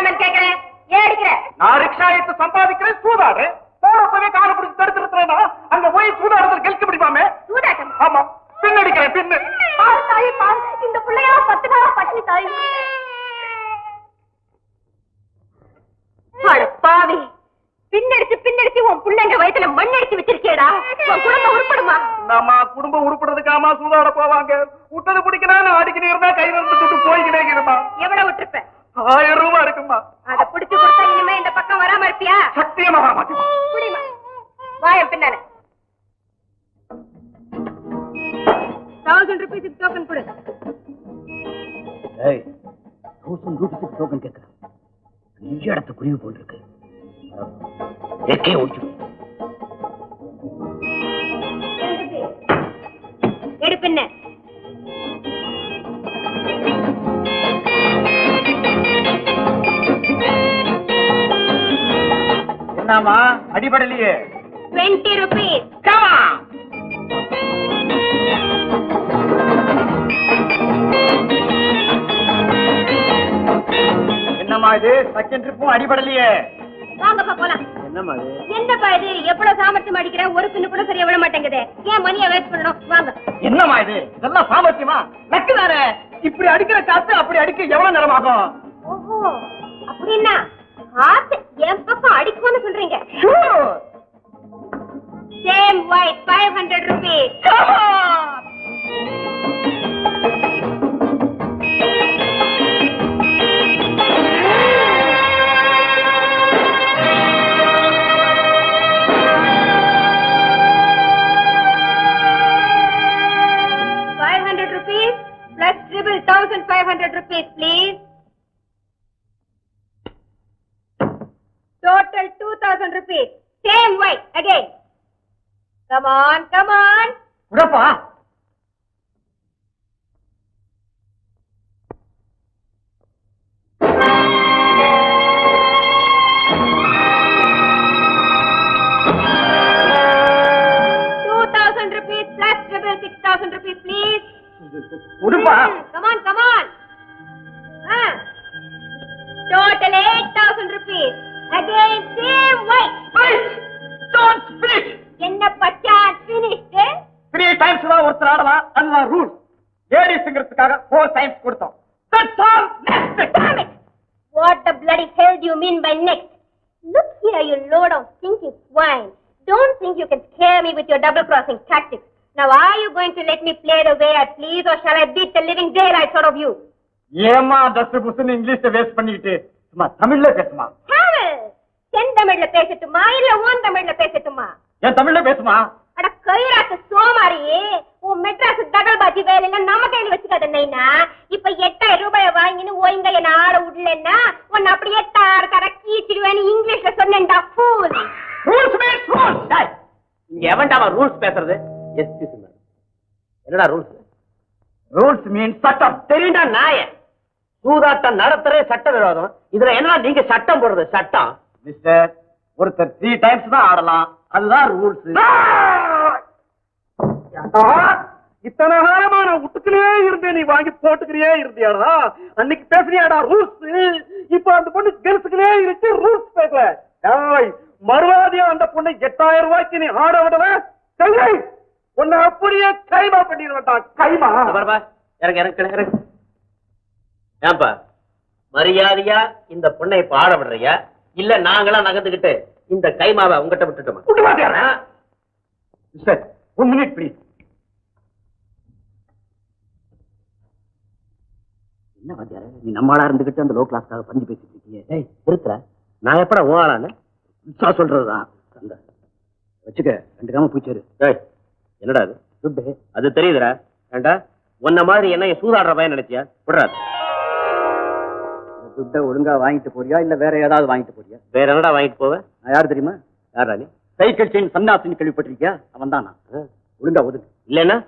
வேண்டாம்னு கேக்குறேன். ஏன் அடிக்கிற? நான் ரிக்ஷா எடுத்து இந்த பிள்ளைங்க வயதுல மண் வச்சிருக்கேடா குடும்பம் உருப்படுமா? நம்ம குடும்பம் உருப்படுறதுக்காம சூதாட போவாங்க? விட்டது பிடிக்கணும் அடிக்கணும் இருந்தா கை வந்து போய்கிட்டே இருந்தா எவ்வளவு விட்டுருப்பேன் ஆயிரம் சத்தியமா வர மாட்டேமா என்னமா அடிபடலையே. டுவெண்ட்டி ருபீஸ் என்னம்மா இது? செகண்ட் ட்ரிப்பும் அடிபடலையே. வாங்கப்பா போலாம். என்னம்மா இது? என்னப்பா இது? எவ்வளவு சாமர்த்தியம் அடிக்கிற? ஒரு பின்னு கூட சரியா விட மாட்டேங்குது. ஏன் மணியை வேஸ்ட் பண்ணணும்? வாங்க. என்னம்மா இது? இதெல்லாம் சாமர்த்தியமா? லக்கு தானே. இப்படி அடிக்கிற காத்து அப்படி அடிக்க எவ்வளவு நேரம் ஆகும்? ஓஹோ. அப்படின்னா காத்து என் பக்கம் அடிக்கும்னு சொல்றீங்க. Same white five hundred rupees come on come on உடப்பா ஆடலாம் அதுதான் ரூல் லேடிஸ்ங்கிறதுக்காக ஃபோர் டைம்ஸ் கொடுத்தோம் That's all. Next. Damn it! What the bloody hell do you mean by next? Look here, you load of stinky swine. Don't think you can scare me with your double-crossing tactics. Now, are you going to let me play the way I please, or shall I beat the living daylights out of you? ஏமா dust புஸ்ன்னு இங்கிலீஷ்ல waste பண்ணிக்கிட்டு சும்மா தமிழ்ல பேசுமா Havel! தென் தமிழ்ல பேசட்டுமா இல்ல own தமிழ்ல பேசட்டுமா என் தமிழ்ல பேசுமா அட கைராசு சோமாரியே உன் மெட்ராஸ் தகல் பாஜி வேலையில நம்ம கையில வச்சுக்காத நைனா? இப்ப எட்டாயிரம் ரூபாய வாங்கின்னு ஒய்ங்க என்ன ஆட விடலன்னா உன்னை அப்படியே தார் தர கீச்சிடுவேன்னு இங்கிலீஷ்ல சொன்னேன்டா ஃபூல் ரூல்ஸ் மீன்ஸ் ரூல்ஸ் இங்க எவன்டாமா ரூல்ஸ் பேசுறது? எஸ்கியூஸ் என்னடா ரூல்ஸ் ரூல்ஸ் மீன்ஸ் சட்டம். தெரியுண்டா நாய. சூதாட்டம் நடத்துறே சட்ட விரோதம். இதுல என்ன நீங்க சட்டம் போடுறது? சட்டம். மிஸ்டர் ஒருத்தர் த்ரீ டைம்ஸ் தான் ஆடலாம். அதுதான் ரூல்ஸ் இத்தனை காலமா நான் விட்டுக்கிலே இருந்தேன். நீ வாங்கி போட்டுக்கிறியே இருந்தியாடா? அன்னைக்கு பேசுறியாடா ரூல்ஸ்? இப்ப அந்த பொண்ணு கெலுசுக்கிலே இருக்கு ரூல்ஸ் பேசல. ஏய், மறுவாதியா அந்த பொண்ணை எட்டாயிரம் ரூபாய்க்கு நீ ஆட விடல கல்லை உன்னை அப்படியே கைமா பண்ணிடுவேன்டா கைமா. இறங்க இறங்க இறங்க ஏன்பா மரியாதையா இந்த பொண்ணை இப்ப ஆட விடுறியா? இல்ல நாங்களா நகர்ந்துகிட்டு இந்த கைமாவை உங்ககிட்ட விட்டுட்டோமா? விட்டு மாட்டேன் மிஸ்டர் ஒன் மினிட் ப்ளீஸ் என்ன பாத்தியாரு? நீ நம்மளா இருந்துகிட்டு அந்த லோ கிளாஸ்க்காக பஞ்சு பேசிட்டு இருக்கியே. டேய் இருக்கிற நான் எப்படா ஓலான்னு நான் சொல்றதுதான் அந்த வச்சுக்க ரெண்டு காம பூச்சாரு என்னடா அது? துட்டு. அது தெரியுதுடா. ஏண்டா உன்ன மாதிரி என்ன சூதாடுற பையன் நினைச்சியா? விடுறாது துட்டை ஒழுங்கா வாங்கிட்டு போறியா? இல்ல வேற ஏதாவது வாங்கிட்டு போறியா? வேற என்னடா வாங்கிட்டு போவேன் நான் யார் தெரியுமா? யாரா நீ? சைக்கிள் செயின் சன்னாசின்னு கேள்விப்பட்டிருக்கியா? அவன் தான் நான் ஒழுங்கா ஒதுங்க இல்லைன்னா?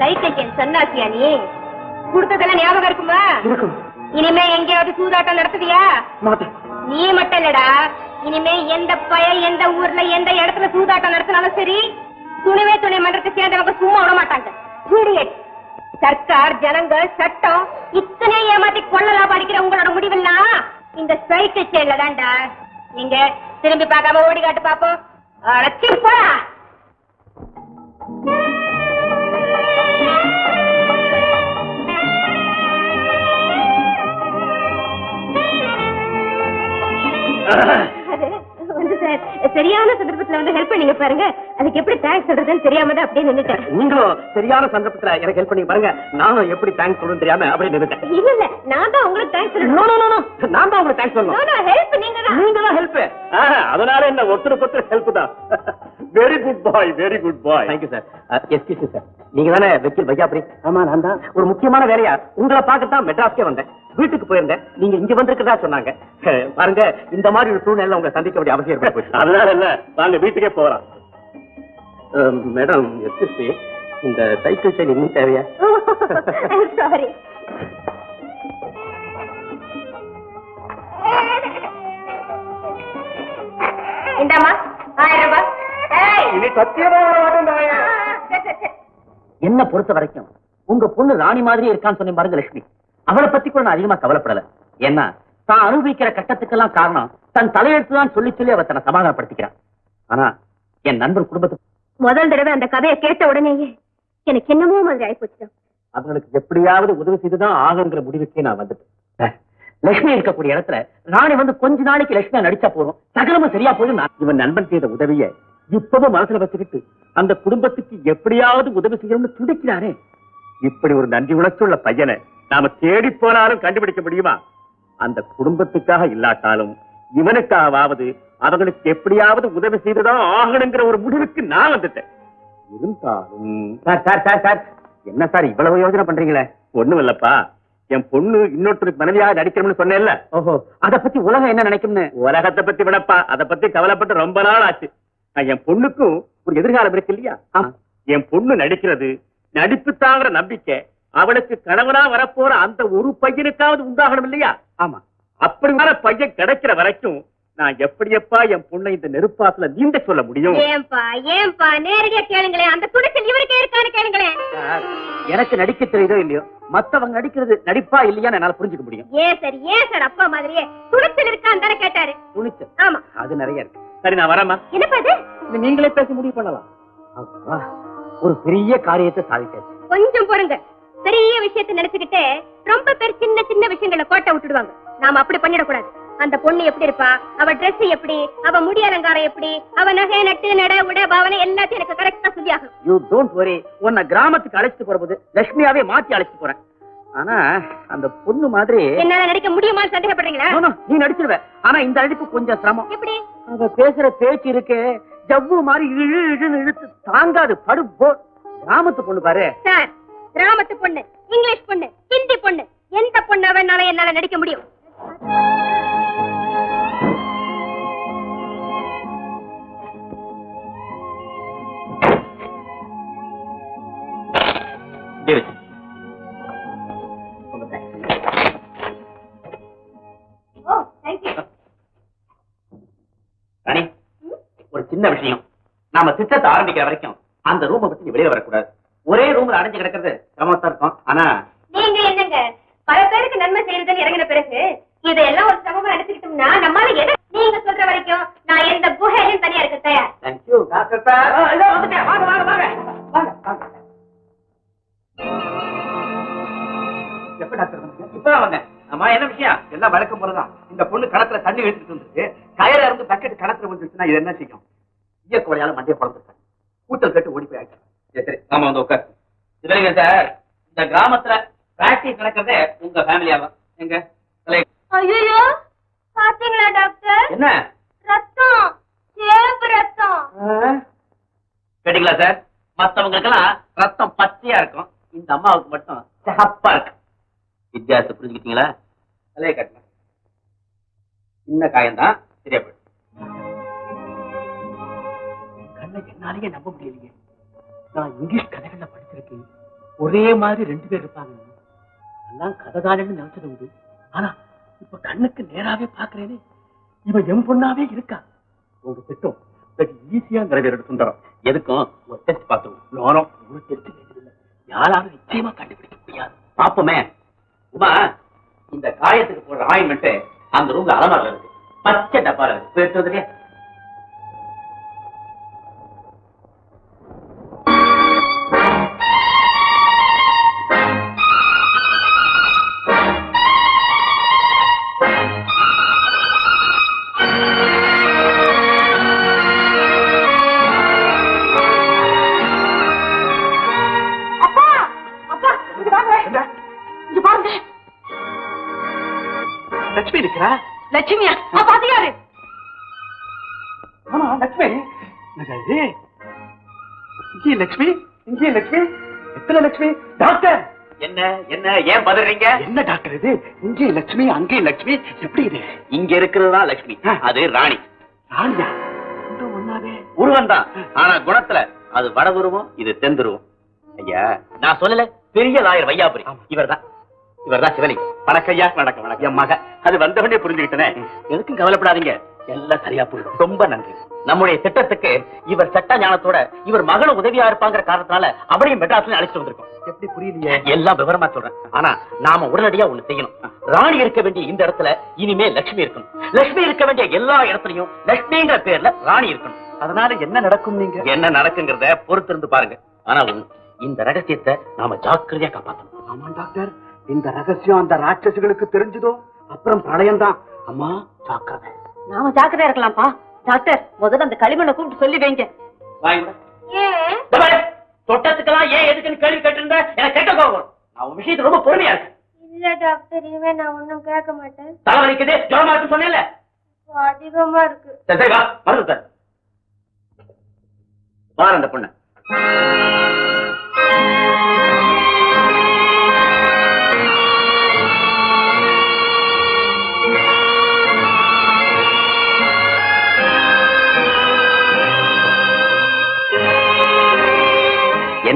சைக்கிள் சன்னாசியா நீ? கொடுத்ததெல்லாம் ஞாபகம் இருக்குமா? இருக்கும். இனிமே எங்கேயாவது சூதாட்டம் நடத்துவியா? நீ மட்டும் இல்லடா. இனிமே எந்த பய எந்த ஊர்ல எந்த இடத்துல சூதாட்டம் நடத்தினாலும் சரி துணிவே துணை மன்றத்தை சேர்ந்தவங்க சும்மா விட மாட்டாங்க. Idiot. சர்க்கார் ஜனங்க சட்டம் இத்தனை ஏமாத்தி கொள்ளலாம் படிக்கிற உங்களோட முடிவெல்லாம் இந்த சைக்கிள் செயல்ல தான்டா நீங்க திரும்பி பார்க்காம ஓடி காட்டு பாப்போம். அழைச்சி போடா. சரியான சந்தர்ப்பத்துல வந்து ஹெல்ப் பண்ணீங்க பாருங்க. அதுக்கு எப்படி தேங்க்ஸ் சொல்றதுன்னு தெரியாம தான் அப்படியே நின்னுட்டேன். நீங்களும் சரியான சந்தர்ப்பத்துல எனக்கு ஹெல்ப் பண்ணி பாருங்க. நானும் எப்படி தேங்க்ஸ் சொல்லணும் தெரியாம அப்படியே நின்னுட்டேன். இல்ல இல்ல நான் தான் உங்களுக்கு தேங்க்ஸ் சொல்லணும். நான் தான் உங்களுக்கு தேங்க்ஸ் சொல்லணும். ஹெல்ப் நீங்க தான். நீங்க தான் ஹெல்ப் அதனால என்ன ஒருத்தருக்கு ஒருத்தர் ஹெல்ப் தான். Very good boy very good boy thank you sir sir நீங்க தானே வக்கீல் பையாபுரி ஆமா நான் தான். ஒரு முக்கியமான வேலையா? உங்களை பார்க்கத்தான் மெட்ராஸ்க்கே வந்தேன். வீட்டுக்கு போயிருந்தேன். நீங்க இங்க வந்திருக்கிறதா சொன்னாங்க. பாருங்க இந்த மாதிரி ஒரு சூழ்நிலை உங்களை சந்திக்க வேண்டிய அவசியம் ஏற்பட்டு போச்சு. அதனால என்ன? வாங்க வீட்டுக்கே போறோம் மேடம் எஸ்கியூஸ் மீ இந்த சைக்கிள் செயின் இன்னும் தேவையா? சாரி இந்தாமா ஆயிரம் ரூபாய். ஏய். இனி சத்தியமா வர மாட்டேன். என்ன பொறுத்த வரைக்கும் உங்க பொண்ணு ராணி மாதிரி இருக்கான்னு சொன்ன பாருங்க லட்சுமி. அவளை பத்தி கூட நான் அதிகமா கவலைப்படல. ஏன்னா தான் அனுபவிக்கிற கட்டத்துக்கெல்லாம் காரணம் தன் தலையெழுத்து தான் சொல்லி சொல்லி அவ தன்னை சமாதானப்படுத்திக்கிறான். ஆனா என் நண்பர் குடும்பத்துக்கு முதல் தடவை அந்த கதையை கேட்ட உடனேயே எனக்கு என்னமோ மாதிரி ஆயிப்போச்சு அவங்களுக்கு எப்படியாவது உதவி செய்துதான் ஆகுங்கிற முடிவுக்கே நான் வந்துட்டேன். லட்சுமி இருக்கக்கூடிய இடத்துல ராணி வந்து கொஞ்ச நாளைக்கு லட்சுமியா நடிச்சா போதும் சகலமும் சரியா போதும் நான் இவன் நண்பன் செய்த உதவிய இப்பவும் மனசுல வச்சுக்கிட்டு அந்த குடும்பத்துக்கு எப்படியாவது உதவி செய்யணும்னு துடிக்கிறாரே. இப்படி ஒரு நன்றி உணர்ச்சியுள்ள பையனை நாம தேடி போனாலும் கண்டுபிடிக்க முடியுமா? அந்த குடும்பத்துக்காக இல்லாட்டாலும் இவனுக்காகவாவது அவங்களுக்கு எப்படியாவது உதவி செய்துதான் ஆகணுங்கிற ஒரு முடிவுக்கு நான் வந்துட்டேன். இருந்தாலும் சார் சார் சார் சார். என்ன சார் இவ்வளவு யோசனை பண்றீங்களே? ஒண்ணும் இல்லப்பா. என் பொண்ணு இன்னொருத்தருக்கு மனைவியாக நடிக்கணும்னு சொன்னேன்ல. ஓஹோ அத பத்தி உலகம் என்ன நினைக்கும்னு? உலகத்தை பத்தி விடப்பா. அத பத்தி கவலைப்பட்டு ரொம்ப நாள் ஆச்சு. என் பொண்ணுக்கும் ஒரு எதிர்காலம் இருக்கு இல்லையா? என் பொண்ணு நடிக்கிறது நடிப்பு தாங்கிற நம்பிக்கை அவளுக்கு கணவனா வரப்போற அந்த ஒரு பையனுக்காவது உண்டாகணும் இல்லையா? ஆமா. அப்படி வர பையன் கிடைக்கிற வரைக்கும் நான் எப்படியப்பா என் பொண்ணை இந்த நெருப்பாத்துல நீண்ட சொல்ல முடியும்? ஏன்பா ஏன்பா? நேரடியா கேளுங்களேன். அந்த துணிச்சல் இவருக்கே இருக்கான்னு கேளுங்களேன். எனக்கு நடிக்க தெரியுதோ இல்லையோ? மத்தவங்க நடிக்கிறது நடிப்பா இல்லையான்னு என்னால புரிஞ்சுக்க முடியும். ஏன் சார் ஏன் சார் அப்பா மாதிரியே துணிச்சல் இருக்கான்னு தானே கேட்டாரு. துணிச்சல். ஆமா. அது நிறைய இருக்கு. சரி நான் வரேம்மா. என்னப்பா இது? நீங்களே பேசி முடிவு பண்ணலாம். ஒரு பெரிய காரியத்தை சாதிச்சாச்சு. கொஞ்சம் பொறுங்க. பெரிய விஷயத்தை நினைச்சுக்கிட்டு ரொம்ப பேர் சின்ன சின்ன விஷயங்களை கோட்டை விட்டுடுவாங்க. நாம அப்படி பண்ணிடக்கூடாது. அந்த பொண்ணு எப்படி இருப்பா? அவ Dress எப்படி? அவ முடி அலங்காரம் எப்படி? அவ நகை நட்டு நட உட பாவனை எல்லாத்தையும் எனக்கு கரெக்டா சொல்லியாகும். யூ டோன்ட் வரி உன்னை கிராமத்துக்கு அழைச்சிட்டு போறபோது லட்சுமியாவே மாத்தி அழைச்சிட்டு போறேன். ஆனா அந்த பொண்ணு மாதிரி என்னால நடிக்க முடியுமான்னு சந்தேகப்படுறீங்களா? நீ நடிச்சிருவ. ஆனா இந்த நடிப்பு கொஞ்சம் சிரமம். எப்படி? அவ பேசுற பேச்சு இருக்கே. ஜவ்வு மாதிரி இழு இழுன்னு இழுத்து தாங்காது படு போ கிராமத்து பொண்ணு பாரு. சார் கிராமத்து பொண்ணு இங்கிலீஷ் பொண்ணு ஹிந்தி பொண்ணு எந்த பொண்ணு வேணாலும் என்னால நடிக்க முடியும்? தேங்க்யூ ராணி ஒரு சின்ன விஷயம். நாம திட்டத்தை ஆரம்பிக்கிற வரைக்கும் அந்த ரூமை விட்டு வெளியே வரக்கூடாது. ஒரே ரூம்ல அடைஞ்சு கிடக்கிறது சிரமத்தா இருக்கும். ஆனா விஷயம் எல்லாம் வழக்கம் போலதான். இந்த பொண்ணு கணத்துல தண்ணி எடுத்துட்டு வந்துருக்கு. கயிறா இருந்து பக்கெட் கணத்துல வந்துருச்சுன்னா இது என்ன செய்யும்? இயக்க வழியால மண்டிய பழந்துருக்காங்க கூட்டல் கட்டு ஓடி போய் ஆச்சு சரி, சரி ஆமா வந்து உட்கார். சரிங்க சார் இந்த கிராமத்துல பிராக்டிஸ் நடக்கிறதே உங்க ஃபேமிலியாவா எங்க. ஐயோ பாத்தீங்களா டாக்டர் என்ன? ரத்தம் சேப்பு ரத்தம். கேட்டீங்களா சார்? மத்தவங்களுக்கெல்லாம் ரத்தம் பச்சையா இருக்கும். இந்த அம்மாவுக்கு மட்டும் சிகப்பா இருக்கு வித்தியாசத்தை புரிஞ்சுக்கிட்டீங்களா? தலையை கட்டல சின்ன காயம்தான் சரியா போயிடும் கண்ணை என்னாலேயே நம்ப முடியலையே. நான் இங்கிலீஷ் கதைகள்ல படிச்சிருக்கேன். ஒரே மாதிரி ரெண்டு பேர் இருப்பாங்க. அதெல்லாம் கதை தானேன்னு நினைச்சது உண்டு. ஆனா இப்ப கண்ணுக்கு நேராவே பாக்குறேனே இவன் என் பொண்ணாவே இருக்கா? உங்க திட்டம் ஈஸியா நிறைவேறது சுந்தரம். எதுக்கும் ஒரு டெஸ்ட் பார்த்துருவோம் நானும் ஒரு டெஸ்ட் யாராலும் நிச்சயமா கண்டுபிடிக்க முடியாது. பாப்போமே உமா. இந்த காயத்துக்கு போடுற ஆயின்மெண்ட் அந்த ரூம்ல அலமாரில இருக்கு. பச்சை டப்பால இருக்கு. எடுத்து இங்கே லட்சுமி இங்கே லட்சுமி எத்தனை லட்சுமி டாக்டர்! என்ன என்ன ஏன் பதறீங்க? என்ன டாக்டர் இது? இங்கே லட்சுமி அங்கே லட்சுமி எப்படி இது? இங்க இருக்கிறது லட்சுமி அது ராணி. ராணியா? உருவம் தான் ஆனா குணத்துல அது வட உருவம் இது தெந்துருவம் ஐயா நான் சொல்லல பெரிய லாயர் வையாபுரி. இவர்தான். இவர்தான் சிவலி வணக்கம் ஐயா. வணக்கம் வணக்கம். என் மக. அது வந்தவனே புரிஞ்சுக்கிட்டனே. எதுக்கும் கவலைப்படாதீங்க. எல்லாம் சரியா போயிடும். ரொம்ப நன்றி. நம்முடைய திட்டத்துக்கு இவர் சட்ட ஞானத்தோட இவர் மகளும் உதவியா இருப்பாங்கிற காரணத்தினால அவரையும் மெட்ராஸ்ல அழைச்சிட்டு வந்திருக்கோம். எப்படி புரியலையே எல்லாம் விவரமா சொல்றேன். ஆனா நாம உடனடியா ஒண்ணு செய்யணும். ராணி இருக்க வேண்டிய இந்த இடத்துல இனிமே லட்சுமி இருக்கணும். லட்சுமி இருக்க வேண்டிய எல்லா இடத்துலயும் லட்சுமிங்கிற பேர்ல ராணி இருக்கணும். அதனால என்ன நடக்கும் நீங்க? என்ன நடக்குங்கிறத பொறுத்திருந்து பாருங்க. ஆனா இந்த ரகசியத்தை நாம ஜாக்கிரதையா காப்பாத்தணும். ஆமா டாக்டர். இந்த ரகசியம் அந்த ராட்சசுகளுக்கு தெரிஞ்சதோ? அப்புறம் பிரளயம் தான் அம்மா ஜாக்கிரதை. நாம ஜாக்கிரதையா இருக்கலாம்ப்பா. டாக்டர் முதல்ல அந்த களிமண்ணை கூப்பிட்டு சொல்லி வைங்க. தொட்டத்துக்கெல்லாம் ஏன் எதுக்குன்னு கேள்வி கேட்டிருந்த எனக்கு கேட்ட கோபம் வரும். நான் உன் விஷயத்துல ரொம்ப பொறுமையா இருக்கேன். இல்ல டாக்டர் இனிமே நான் ஒண்ணும் கேட்க மாட்டேன். தலைவலிக்குது ஜோரமா இருக்குன்னு சொன்னேன்ல. அதிகமா இருக்கு. சரி சரி வா மருந்து பாரு அந்த பொண்ணு.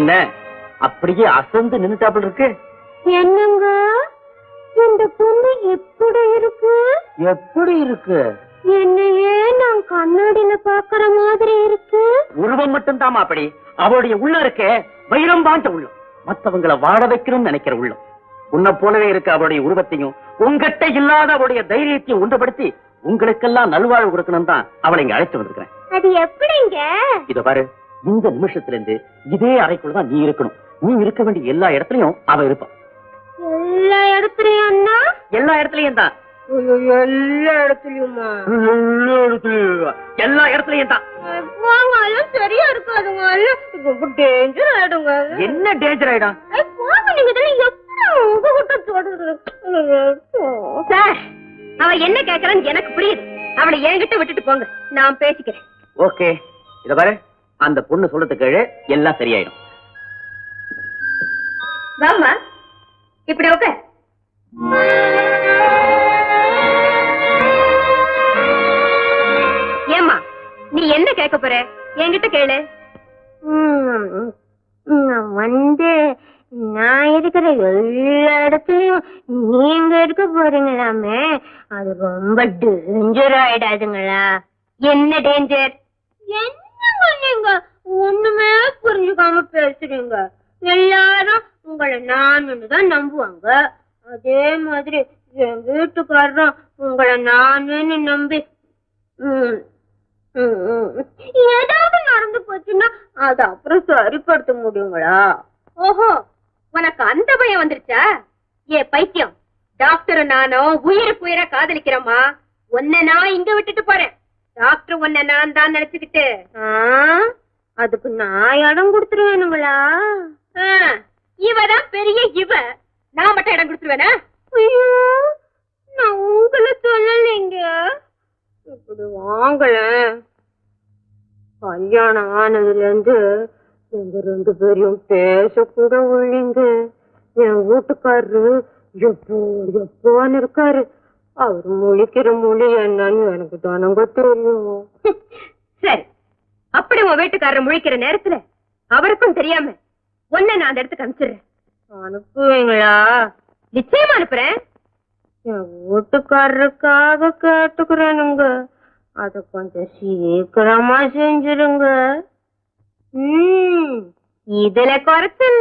என்ன? அப்படியே அசந்து நின்னுட்டாப்புல இருக்கு. என்னங்க? இந்த பொண்ணு எப்படி இருக்கு? எப்படி இருக்கு? என்னையே நான் கண்ணாடியில பாக்குற மாதிரி இருக்கு. உருவம் மட்டும்தாமா அப்படி. அவளுடைய உள்ள இருக்கே வைரம் பாஞ்ச உள்ளம். மத்தவங்கள வாழ வைக்கணும்னு நினைக்கிற உள்ளம். உன்னை போலவே இருக்க அவளுடைய உருவத்தையும் உங்ககிட்ட இல்லாத அவளுடைய தைரியத்தையும் உண்டுபடுத்தி உங்களுக்கெல்லாம் நல்வாழ்வு கொடுக்கணும் தான் அவளை இங்க அழைச்சு வந்திருக்கிறேன். அது எப்படிங்க? இத பாரு. இந்த நிமிஷத்துல இருந்து இதே அறைக்குள்ள தான் நீ இருக்கணும். நீ இருக்க வேண்டிய எல்லா இடத்துலயும் அவ இருப்பா. எல்லா இடத்துலயும் எல்லா இடத்துலயும் தான். எல்லா இடத்துலயுமா எல்லா இடத்துலயும் எல்லா இடத்துலயும் தான். சரியா இருக்காதுங்க. டேஞ்சர் ஆயிடுங்க. என்ன டேஞ்சர் ஆயிடும்? சார் அவ என்ன கேக்குறான்னு எனக்கு புரியுது. அவளை என்கிட்ட விட்டுட்டு போங்க. நான் பேசிக்கிறேன். ஓகே. இத பாரு. அந்த பொண்ணு சொல்றதுக்கு கேளு எல்லாம் சரியாயிடும். வாம்மா. இப்படி உட்கார். ஏம்மா நீ என்ன கேட்க போற? என்கிட்ட கேளு. வந்து நான் இருக்கிற எல்லா இடத்துலயும் நீங்க இருக்க போறீங்களாமே. அது ரொம்ப டேஞ்சர் ஆயிடாதுங்களா? என்ன டேஞ்சர் என்னங்க நீங்க ஒண்ணுமே புரிஞ்சுக்காம பேசுறீங்க. எல்லாரும் உங்களை நானுன்னு தான் நம்புவாங்க. அதே மாதிரி என் வீட்டுக்காரரும் உங்களை நானுன்னு நம்பி ஏதாவது நடந்து போச்சுன்னா அது அப்புறம் சரிப்படுத்த முடியுங்களா? ஓஹோ உனக்கு அந்த பயம் வந்துருச்சா? ஏ பைத்தியம் டாக்டர் நானும் உயிருக்கு உயிரை காதலிக்கிறோமா ஒன்ன நான் இங்க விட்டுட்டு போறேன். டாக்டர் உன்னை நான் தான் நினைச்சுக்கிட்டு. அதுக்கு நான் இடம் கொடுத்துருவேனுங்களா இவதான் பெரிய இவ. நான் மட்டும் இடம் கொடுத்துருவேனா? ஐயோ நான் உங்களை சொல்லலைங்க. இப்படி வாங்கலேன் கல்யாணம் ஆனதுல இருந்து எங்க ரெண்டு பேரையும் பேசக்கூட உள்ளீங்க என் வீட்டுக்காரரு எப்போ எப்போன்னு இருக்காரு. அவர் முழிக்கிற மொழி என்னன்னு எனக்கு தானங்க தெரியும். சரி அப்படி உன் வீட்டுக்காரர் முழிக்கிற நேரத்துல அவருக்கும் தெரியாம ஒன்ன நான் அந்த இடத்துக்கு அனுப்பிச்சிடுறேன். அனுப்புவீங்களா? நிச்சயமா அனுப்புறேன். என் வீட்டுக்காரருக்காக கேட்டுக்கிறேனுங்க. அத கொஞ்சம் சீக்கிரமா செஞ்சிருங்க. இதுல குறைச்சல்